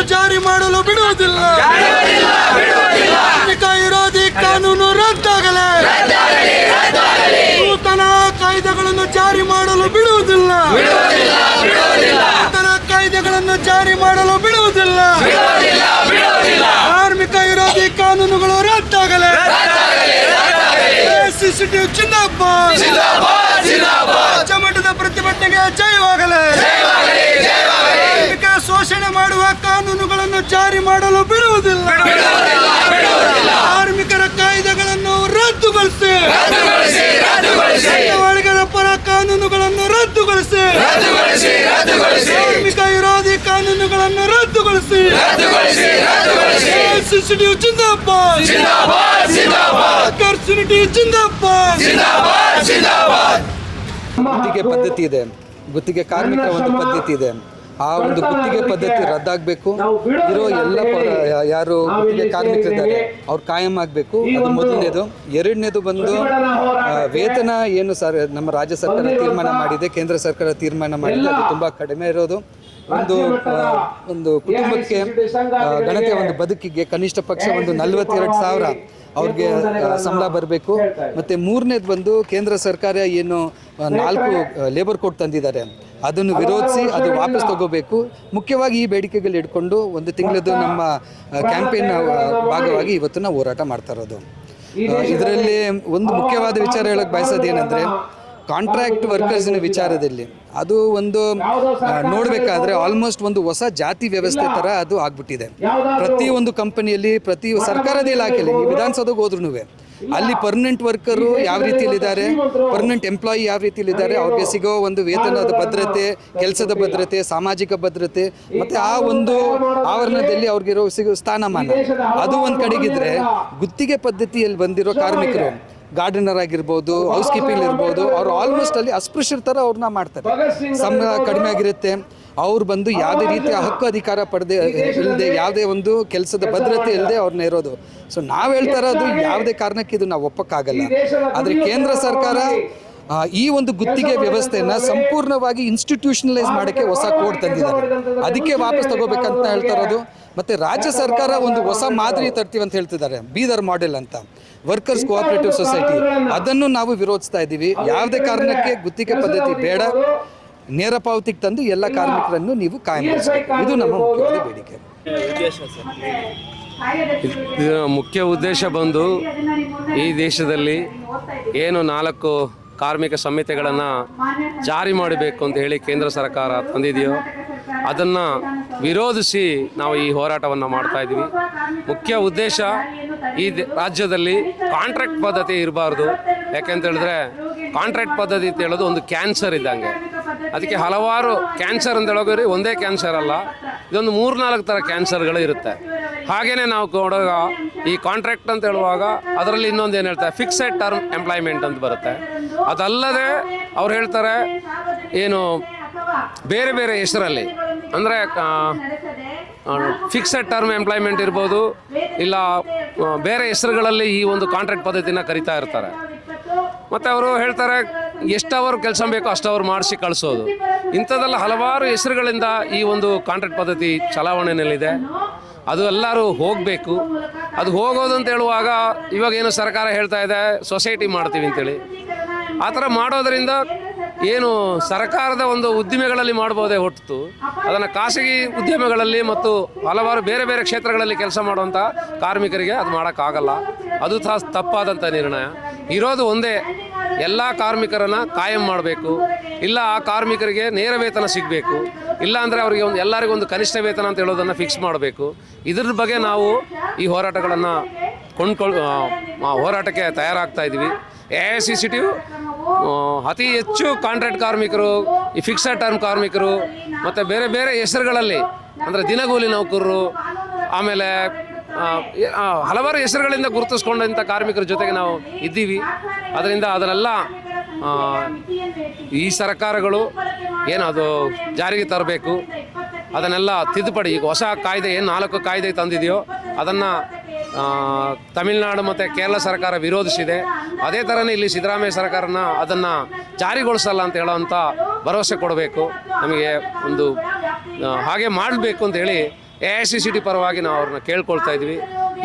ಕಾಯ್ದೆಗಳನ್ನು ಜಾರಿ ಮಾಡಲು ಬಿಡುವುದಿಲ್ಲ. ಕಾರ್ಮಿಕ ವಿರೋಧಿ ಕಾನೂನು ರದ್ದಾಗಲೇ. ನೂತನ ಕಾಯ್ದೆಗಳನ್ನು ಜಾರಿ ಮಾಡಲು ಬಿಡುವುದಿಲ್ಲ. ನೂತನ ಕಾಯ್ದೆಗಳನ್ನು ಜಾರಿ ಮಾಡಲು ಬಿಡುವುದಿಲ್ಲ. ಕಾರ್ಮಿಕ ವಿರೋಧಿ ಕಾನೂನುಗಳು ರದ್ದಾಗಲೇ. ಸಿಸಿಟಿವಿ ಚಿನ್ನಪ್ಪ ಚಮಟದ ಮಟ್ಟದ ಜಯವಾಗಲಿ. ಕಾರ್ಮಿಕ ಶೋಷಣೆ ಮಾಡುವ ಕಾನೂನುಗಳನ್ನು ಜಾರಿ ಮಾಡಲು ಬಿಡುವುದಿಲ್ಲ. ಕಾರ್ಮಿಕರ ಕಾಯ್ದೆಗಳನ್ನು ರದ್ದುಗೊಳಿಸಿ. ಪರ ಕಾನೂನುಗಳನ್ನು ರದ್ದುಗೊಳಿಸಿ. ಕಾರ್ಮಿಕ ವಿರೋಧಿ ಕಾನೂನುಗಳನ್ನು ರದ್ದುಗೊಳಿಸಿ. ಸಿಸಿಟಿವಿ ಜಿಂದಾಬಾದ್. ಕರ್ಸಿನಿಟಿ ಜಿಂದಾಬಾದ್. ಗುತ್ತಿಗೆ ಪದ್ಧತಿ ಇದೆ. ಗುತ್ತಿಗೆ ಕಾರ್ಮಿಕ ಒಂದು ಪದ್ಧತಿ ಇದೆ. ಆ ಒಂದು ಗುತ್ತಿಗೆ ಪದ್ಧತಿ ರದ್ದಾಗಬೇಕು. ಇರೋ ಎಲ್ಲ ಯಾರು ಗುತ್ತಿಗೆ ಕಾರ್ಮಿಕರಿದ್ದಾರೆ ಅವ್ರು ಕಾಯಂ ಆಗಬೇಕು. ಅದು ಮೊದಲನೇದು. ಎರಡನೇದು ಬಂದು ವೇತನ ಏನು ಸರ್ ನಮ್ಮ ರಾಜ್ಯ ಸರ್ಕಾರ ತೀರ್ಮಾನ ಮಾಡಿದೆ ಕೇಂದ್ರ ಸರ್ಕಾರ ತೀರ್ಮಾನ ಮಾಡಿದೆ ಅದು ತುಂಬ ಕಡಿಮೆ ಇರೋದು. ಒಂದು ಒಂದು ಕುಟುಂಬಕ್ಕೆ ಗಣತಿಯ ಗಣತೆ ಒಂದು ಬದುಕಿಗೆ ಕನಿಷ್ಠ ಪಕ್ಷ ಒಂದು ನಲವತ್ತೆರಡು ಸಾವಿರ ಅವ್ರಿಗೆ ಸಂಬಳ ಬರಬೇಕು. ಮತ್ತು ಮೂರನೇದು ಬಂದು ಕೇಂದ್ರ ಸರ್ಕಾರ ಏನು ನಾಲ್ಕು ಲೇಬರ್ ಕೋಡ್ ತಂದಿದ್ದಾರೆ. ಅದನ್ನು ವಿರೋಧಿಸಿ ಅದು ವಾಪಸ್ ತಗೋಬೇಕು. ಮುಖ್ಯವಾಗಿ ಈ ಬೇಡಿಕೆಗಳು ಇಟ್ಕೊಂಡು ಒಂದು ತಿಂಗಳದ್ದು ನಮ್ಮ ಕ್ಯಾಂಪೇನ್ ಭಾಗವಾಗಿ ಇವತ್ತು ನಾವು ಹೋರಾಟ ಮಾಡ್ತಾ ಇರೋದು. ಇದರಲ್ಲಿ ಒಂದು ಮುಖ್ಯವಾದ ವಿಚಾರ ಹೇಳಕ್ಕೆ ಬಯಸೋದು ಏನಂದರೆ ಕಾಂಟ್ರಾಕ್ಟ್ ವರ್ಕರ್ಸಿನ ವಿಚಾರದಲ್ಲಿ. ಅದು ಒಂದು ನೋಡಬೇಕಾದ್ರೆ ಆಲ್ಮೋಸ್ಟ್ ಒಂದು ಹೊಸ ಜಾತಿ ವ್ಯವಸ್ಥೆ ತರ ಅದು ಆಗ್ಬಿಟ್ಟಿದೆ. ಪ್ರತಿ ಒಂದು ಕಂಪನಿಯಲ್ಲಿ ಪ್ರತಿ ಸರ್ಕಾರದ ಇಲಾಖೆಯಲ್ಲಿ ವಿಧಾನಸೌಧಕ್ಕೆ ಹೋದ್ರೂ ಅಲ್ಲಿ ಪರ್ಮನೆಂಟ್ ವರ್ಕರು ಯಾವ ರೀತಿಯಲ್ಲಿದ್ದಾರೆ ಪರ್ಮನೆಂಟ್ ಎಂಪ್ಲಾಯಿ ಯಾವ ರೀತಿಯಲ್ಲಿದ್ದಾರೆ ಅವ್ರಿಗೆ ಸಿಗೋ ಒಂದು ವೇತನದ ಭದ್ರತೆ, ಕೆಲಸದ ಭದ್ರತೆ, ಸಾಮಾಜಿಕ ಭದ್ರತೆ, ಮತ್ತೆ ಆ ಒಂದು ಆವರಣದಲ್ಲಿ ಅವ್ರಿಗಿರೋ ಸಿಗೋ ಸ್ಥಾನಮಾನ. ಅದು ಒಂದು ಕಡೆಗಿದ್ರೆ ಗುತ್ತಿಗೆ ಪದ್ಧತಿಯಲ್ಲಿ ಬಂದಿರೋ ಕಾರ್ಮಿಕರು ಗಾರ್ಡನರ್ ಆಗಿರ್ಬೋದು ಹೌಸ್ ಕೀಪಿಂಗ್ ಇರ್ಬೋದು ಅವ್ರು ಆಲ್ಮೋಸ್ಟ್ ಅಲ್ಲಿ ಅಸ್ಪೃಶ್ಯರ ಥರ ಅವ್ರನ್ನ ಮಾಡ್ತಾರೆ. ಸಂಬಳ ಕಡಿಮೆ ಆಗಿರುತ್ತೆ. ಅವ್ರು ಬಂದು ಯಾವುದೇ ರೀತಿಯ ಹಕ್ಕು ಅಧಿಕಾರ ಪಡೆದೇ ಇಲ್ಲದೆ ಯಾವುದೇ ಒಂದು ಕೆಲಸದ ಭದ್ರತೆ ಇಲ್ಲದೆ ಅವ್ರನ್ನ ಇರೋದು. ಸೊ ನಾವು ಹೇಳ್ತಾ ಇರೋದು ಯಾವುದೇ ಕಾರಣಕ್ಕೆ ಇದು ನಾವು ಒಪ್ಪಕ್ಕಾಗಲ್ಲ. ಆದರೆ ಕೇಂದ್ರ ಸರ್ಕಾರ ಈ ಒಂದು ಗುತ್ತಿಗೆ ವ್ಯವಸ್ಥೆಯನ್ನು ಸಂಪೂರ್ಣವಾಗಿ ಇನ್ಸ್ಟಿಟ್ಯೂಷನಲೈಸ್ ಮಾಡೋಕ್ಕೆ ಹೊಸ ಕೋಡ್ ತಂದಿದ್ದಾರೆ. ಅದಕ್ಕೆ ವಾಪಸ್ ತಗೋಬೇಕಂತ ಹೇಳ್ತಾ ಇರೋದು. ಮತ್ತೆ ರಾಜ್ಯ ಸರ್ಕಾರ ಒಂದು ಹೊಸ ಮಾದರಿ ತರ್ತೀವಿ ಅಂತ ಹೇಳ್ತಿದ್ದಾರೆ. ಬೀದರ್ ಮಾಡೆಲ್ ಅಂತ. ವರ್ಕರ್ಸ್ ಕೋಆಪರೇಟಿವ್ ಸೊಸೈಟಿ ಅದನ್ನು ನಾವು ವಿರೋಧಿಸ್ತಾ ಇದ್ದೀವಿ. ಯಾವುದೇ ಕಾರಣಕ್ಕೆ ಗುತ್ತಿಗೆ ಪದ್ಧತಿ ಬೇಡ. ನೇರ ಪಾವತಿಗೆ ತಂದು ಎಲ್ಲ ಕಾರ್ಮಿಕರನ್ನು ನೀವು ಕಾಯಂಗೊಳಿಸಬೇಕು ಇದು ನಮ್ಮ ಮುಖ್ಯವಾದ ಬೇಡಿಕೆ. ಮುಖ್ಯ ಉದ್ದೇಶ ಬಂದು ಈ ದೇಶದಲ್ಲಿ ಏನು ನಾಲ್ಕು ಕಾರ್ಮಿಕ ಸಂಹಿತೆಗಳನ್ನು ಜಾರಿ ಮಾಡಬೇಕು ಅಂತ ಹೇಳಿ ಕೇಂದ್ರ ಸರ್ಕಾರ ತಂದಿದೆಯೋ ಅದನ್ನು ವಿರೋಧಿಸಿ ನಾವು ಈ ಹೋರಾಟವನ್ನು ಮಾಡ್ತಾ ಇದ್ದೀವಿ. ಮುಖ್ಯ ಉದ್ದೇಶ ಈ ರಾಜ್ಯದಲ್ಲಿ ಕಾಂಟ್ರಾಕ್ಟ್ ಪದ್ಧತಿ ಇರಬಾರ್ದು. ಯಾಕೆಂತ ಹೇಳಿದ್ರೆ ಕಾಂಟ್ರಾಕ್ಟ್ ಪದ್ಧತಿ ಅಂತ ಹೇಳೋದು ಒಂದು ಕ್ಯಾನ್ಸರ್ ಇದ್ದಂಗೆ. ಅದಕ್ಕೆ ಹಲವಾರು ಕ್ಯಾನ್ಸರ್ ಅಂತ ಹೇಳೋಗ್ರಿ ಒಂದೇ ಕ್ಯಾನ್ಸರ್ ಅಲ್ಲ, ಇದೊಂದು ಮೂರ್ನಾಲ್ಕು ಥರ ಕ್ಯಾನ್ಸರ್ಗಳು ಇರುತ್ತೆ. ಹಾಗೆಯೇ ನಾವು ನೋಡೋ ಈ ಕಾಂಟ್ರಾಕ್ಟ್ ಅಂತ ಹೇಳುವಾಗ ಅದರಲ್ಲಿ ಇನ್ನೊಂದು ಏನು ಹೇಳ್ತಾರೆ ಫಿಕ್ಸೆಡ್ ಟರ್ಮ್ ಎಂಪ್ಲಾಯ್ಮೆಂಟ್ ಅಂತ ಬರುತ್ತೆ. ಅದಲ್ಲದೆ ಅವ್ರು ಹೇಳ್ತಾರೆ, ಏನು ಬೇರೆ ಬೇರೆ ಹೆಸರಲ್ಲಿ. ಅಂದರೆ ಫಿಕ್ಸೆಡ್ ಟರ್ಮ್ ಎಂಪ್ಲಾಯ್ಮೆಂಟ್ ಇರ್ಬೋದು, ಇಲ್ಲ ಬೇರೆ ಹೆಸರುಗಳಲ್ಲಿ ಈ ಒಂದು ಕಾಂಟ್ರಾಕ್ಟ್ ಪದ್ಧತಿನ ಕರಿತಾ ಇರ್ತಾರೆ. ಮತ್ತು ಅವರು ಹೇಳ್ತಾರೆ, ಎಷ್ಟು ಅವರ್ ಕೆಲಸ ಬೇಕೋ ಅಷ್ಟು ಅವ್ರು ಮಾಡಿಸಿ ಕಳಿಸೋದು. ಇಂಥದ್ದೆಲ್ಲ ಹಲವಾರು ಹೆಸರುಗಳಿಂದ ಈ ಒಂದು ಕಾಂಟ್ರಾಕ್ಟ್ ಪದ್ಧತಿ ಚಲಾವಣೆಯಲ್ಲಿದೆ. ಅದು ಎಲ್ಲರೂ ಹೋಗಬೇಕು. ಅದು ಹೋಗೋದು ಅಂತ ಹೇಳುವಾಗ ಇವಾಗ ಏನು ಸರ್ಕಾರ ಹೇಳ್ತಾ ಇದೆ ಸೊಸೈಟಿ ಮಾಡ್ತೀವಿ ಅಂತೇಳಿ. ಆ ಥರ ಮಾಡೋದರಿಂದ ಏನು ಸರ್ಕಾರದ ಒಂದು ಉದ್ದಿಮೆಗಳಲ್ಲಿ ಮಾಡಬಹುದೇ ಹೊರತು, ಅದನ್ನು ಖಾಸಗಿ ಉದ್ಯಮಗಳಲ್ಲಿ ಮತ್ತು ಹಲವಾರು ಬೇರೆ ಬೇರೆ ಕ್ಷೇತ್ರಗಳಲ್ಲಿ ಕೆಲಸ ಮಾಡುವಂಥ ಕಾರ್ಮಿಕರಿಗೆ ಅದು ಮಾಡೋಕ್ಕಾಗಲ್ಲ. ಅದು ಸಹ ತಪ್ಪಾದಂಥ ನಿರ್ಣಯ. ಇರೋದು ಒಂದೇ, ಎಲ್ಲ ಕಾರ್ಮಿಕರನ್ನು ಕಾಯಂ ಮಾಡಬೇಕು. ಇಲ್ಲ ಆ ಕಾರ್ಮಿಕರಿಗೆ ನೇರ ವೇತನ ಸಿಗಬೇಕು. ಇಲ್ಲಾಂದರೆ ಅವರಿಗೆ ಒಂದು, ಎಲ್ಲರಿಗೂ ಒಂದು ಕನಿಷ್ಠ ವೇತನ ಅಂತ ಹೇಳೋದನ್ನು ಫಿಕ್ಸ್ ಮಾಡಬೇಕು. ಇದ್ರ ಬಗ್ಗೆ ನಾವು ಈ ಹೋರಾಟಗಳನ್ನು ಕೊಂಡ್ಕೊಳ್ ಹೋರಾಟಕ್ಕೆ ತಯಾರಾಗ್ತಾ A I C C T ಅತಿ ಹೆಚ್ಚು ಕಾಂಟ್ರಾಕ್ಟ್ ಕಾರ್ಮಿಕರು, ಈ ಫಿಕ್ಸಡ್ ಟರ್ಮ್ ಕಾರ್ಮಿಕರು, ಮತ್ತು ಬೇರೆ ಬೇರೆ ಹೆಸರುಗಳಲ್ಲಿ, ಅಂದರೆ ದಿನಗೂಲಿ ನೌಕರರು, ಆಮೇಲೆ ಹಲವಾರು ಹೆಸರುಗಳಿಂದ ಗುರುತಿಸ್ಕೊಂಡಂಥ ಕಾರ್ಮಿಕರ ಜೊತೆಗೆ ನಾವು ಇದ್ದೀವಿ. ಅದರಿಂದ ಅದನ್ನೆಲ್ಲ ಈ ಸರ್ಕಾರಗಳು ಏನು ಅದು ಜಾರಿಗೆ ತರಬೇಕು, ಅದನ್ನೆಲ್ಲ ತಿದ್ದುಪಡಿ, ಈಗ ಹೊಸ ಕಾಯ್ದೆ, ಏನು ನಾಲ್ಕು ಕಾಯ್ದೆ ತಂದಿದೆಯೋ, ಅದನ್ನು ತಮಿಳುನಾಡು ಮತ್ತು ಕೇರಳ ಸರ್ಕಾರ ವಿರೋಧಿಸಿದೆ. ಅದೇ ಥರನೇ ಇಲ್ಲಿ ಸಿದ್ದರಾಮಯ್ಯ ಸರ್ಕಾರನ ಅದನ್ನು ಜಾರಿಗೊಳಿಸಲ್ಲ ಅಂತ ಹೇಳೋವಂಥ ಭರವಸೆ ಕೊಡಬೇಕು. ನಮಗೆ ಒಂದು ಹಾಗೆ ಮಾಡಬೇಕು ಅಂತ ಹೇಳಿ A I C C T ಪರವಾಗಿ ನಾವು ಅವ್ರನ್ನ ಕೇಳ್ಕೊಳ್ತಾ ಇದ್ವಿ.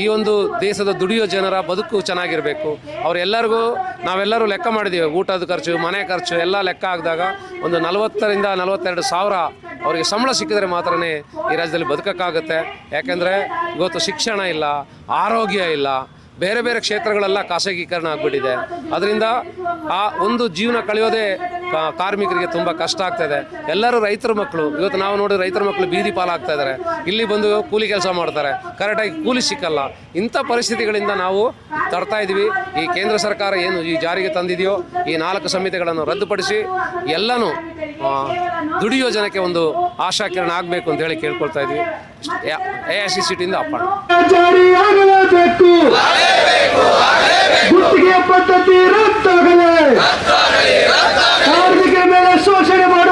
ಈ ಒಂದು ದೇಶದ ದುಡಿಯೋ ಜನರ ಬದುಕು ಚೆನ್ನಾಗಿರಬೇಕು. ಅವರೆಲ್ಲರಿಗೂ ನಾವೆಲ್ಲರೂ ಲೆಕ್ಕ ಮಾಡಿದ್ದೀವಿ ಊಟದ ಖರ್ಚು, ಮನೆ ಖರ್ಚು, ಎಲ್ಲ ಲೆಕ್ಕ ಆಗಿದಾಗ ಒಂದು ನಲವತ್ತರಿಂದ ನಲವತ್ತೆರಡು ಸಾವಿರ ಅವರಿಗೆ ಸಂಬಳ ಸಿಕ್ಕಿದ್ರೆ ಮಾತ್ರನೇ ಈ ರಾಜ್ಯದಲ್ಲಿ ಬದುಕೋಕ್ಕಾಗುತ್ತೆ. ಯಾಕೆಂದರೆ ಇವತ್ತು ಶಿಕ್ಷಣ ಇಲ್ಲ, ಆರೋಗ್ಯ ಇಲ್ಲ, ಬೇರೆ ಬೇರೆ ಕ್ಷೇತ್ರಗಳೆಲ್ಲ ಖಾಸಗೀಕರಣ ಆಗಿಬಿಟ್ಟಿದೆ. ಅದರಿಂದ ಆ ಒಂದು ಜೀವನ ಕಳೆಯೋದೇ ಕಾರ್ಮಿಕರಿಗೆ ತುಂಬ ಕಷ್ಟ ಆಗ್ತಾಯಿದೆ ಎಲ್ಲರೂ ರೈತರ ಮಕ್ಕಳು. ಇವತ್ತು ನಾವು ನೋಡಿ ರೈತರ ಮಕ್ಕಳು ಬೀದಿ ಪಾಲಾಗ್ತಾ ಇದ್ದಾರೆ ಇಲ್ಲಿ ಬಂದು ಕೂಲಿ ಕೆಲಸ ಮಾಡ್ತಾರೆ. ಕರೆಕ್ಟಾಗಿ ಕೂಲಿ ಸಿಕ್ಕಲ್ಲ. ಇಂಥ ಪರಿಸ್ಥಿತಿಗಳಿಂದ ನಾವು ತರ್ತಾ ಇದ್ದೀವಿ. ಈ ಕೇಂದ್ರ ಸರ್ಕಾರ ಏನು ಈ ಜಾರಿಗೆ ತಂದಿದೆಯೋ ಈ ನಾಲ್ಕು ಸಮಿತಿಗಳನ್ನು ರದ್ದುಪಡಿಸಿ ಎಲ್ಲನೂ ದುಡಿಯೋ ಜನಕ್ಕೆ ಒಂದು ಆಶಾಕಿರಣ ಆಗಬೇಕು ಅಂತ ಹೇಳಿ ಕೇಳ್ಕೊಳ್ತಾ ಇದ್ವಿ. ಎ ಐ ಸಿ ಸಿಟಿಯಿಂದ ಅಪ್ಪ ಗುತ್ತಿಗೆ ಪದ್ಧತಿ ರದ್ದಾಗಲೇ. ಕಾರ್ಮಿಕರ ಮೇಲೆ ಶೋಷಣೆ ಮಾಡುವ